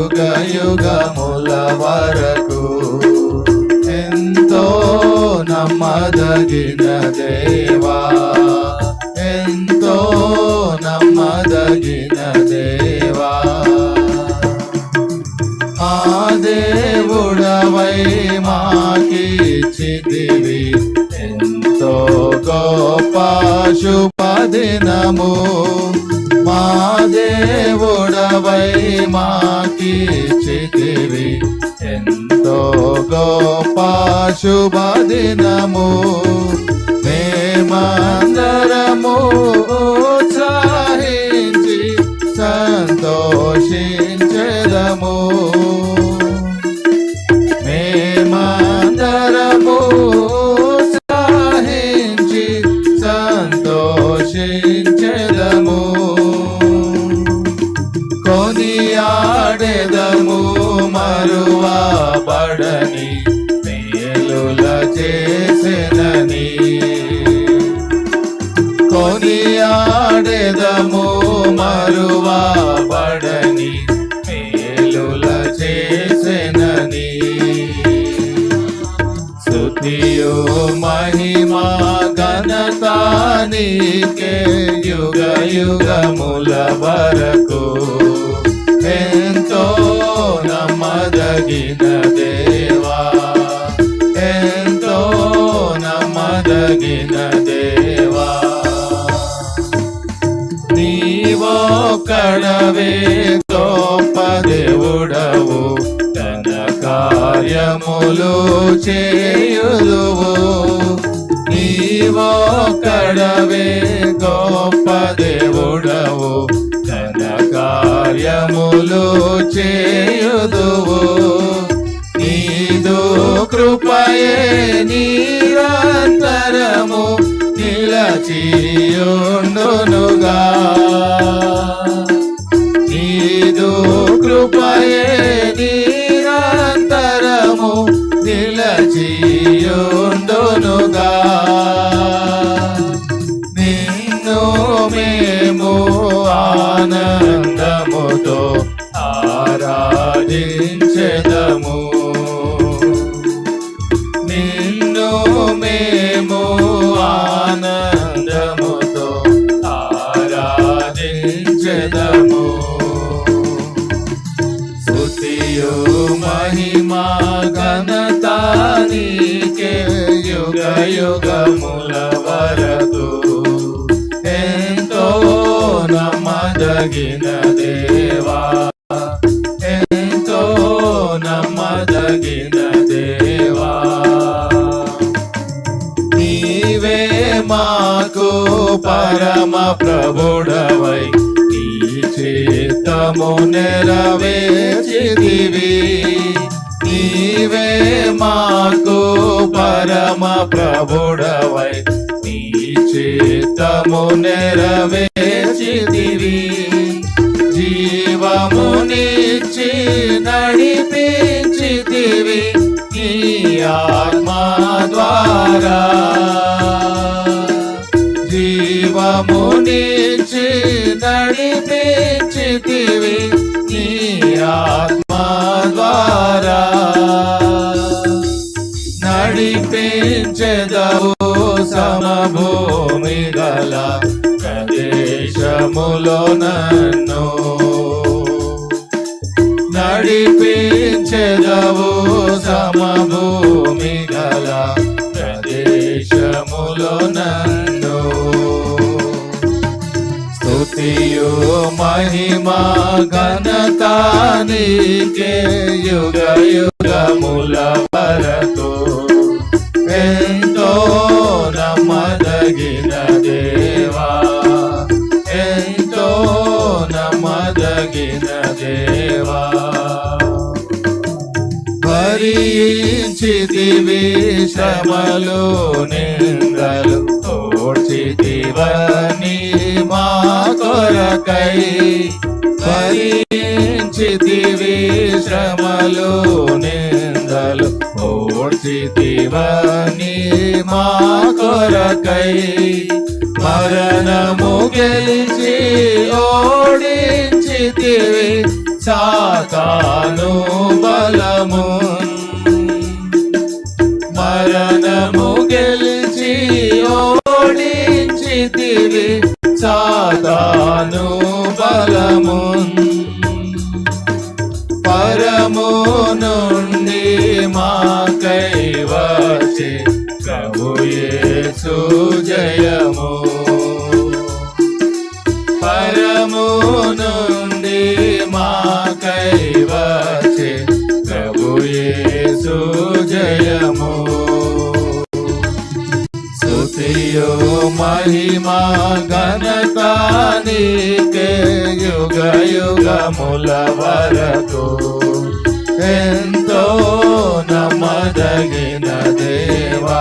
యుగ యుగముల వరకు ఎంతో నమ్మదగిన దేవా ఎంతో నమ్మదగిన దేవా. ఆ దేవుడవై మాకిచ్చితివి ఎంతో గొప్ప శుభదినము. మా దేవుడవై మా ఎంతో గొప్ప మేమందరము ఉత్సాహించి సంతోషించదము. మేమందరము ఉత్సాహించి సంతోషించదము. కొనియాడెదము మరువబడని మేలుల చేసినని. కొనియాడెదము మరువబడని మేలుల చేసినని. స్తుతియు మహిమా ఘనతానికే యుగ యుగముల వరకు. నమ్మదగిన దేవా ఎంతో నమ్మదగిన దేవా నీవో కడవే గొప్ప దేవుడవు తన కార్యములు చేయుదువు నీవో కడవే గొప్ప దేవు నిలచియుండునుగా నీదు కృపయే నిరంతరము నిలచియుండునుగా. నిన్ను మేము ఆనందముతో ఆరాధించెదము. నమ్మదగిన దేవా ఎంతో నమ్మదగిన దేవా నీవే మాకు పరమ ప్రభుడవై నీ చిత్తము నెరవేర్చిదివి నీవే మాకు పరమ ప్రభుడవై నీ చేతము నెరవే ద్వారా జీవమునిచ్చి నడిపించితివి నీ ఆత్మ ద్వారా. నడిపించెదవు సమభూమి గల ప్రదేశములో నన్ను. నడిపించెదవు ఘనతానికే యుగ యుగముల వరకు ఎంతో నమ్మదగిన దేవా ఎంతో నమ్మదగిన దేవా. భరించితివి శ్రమలు నిందలు ఓడ్చితివని మా కొరకై. భరించితివి శ్రమలు నిందలు ఓడ్చితివని మా కొరకై మరణము గెలిచి ఓడించితివి సాతాను బలము. మరణము గెలిచి ఓడించితివి పరము నుండి మాకై వచ్చే ప్రభు యేసు జయము. పరము నుండి మాకై వచ్చే ప్రభు యేసు अयो महिमा घनता के युग युग मूल वरतो ఎంతో నమ్మదగిన దేవా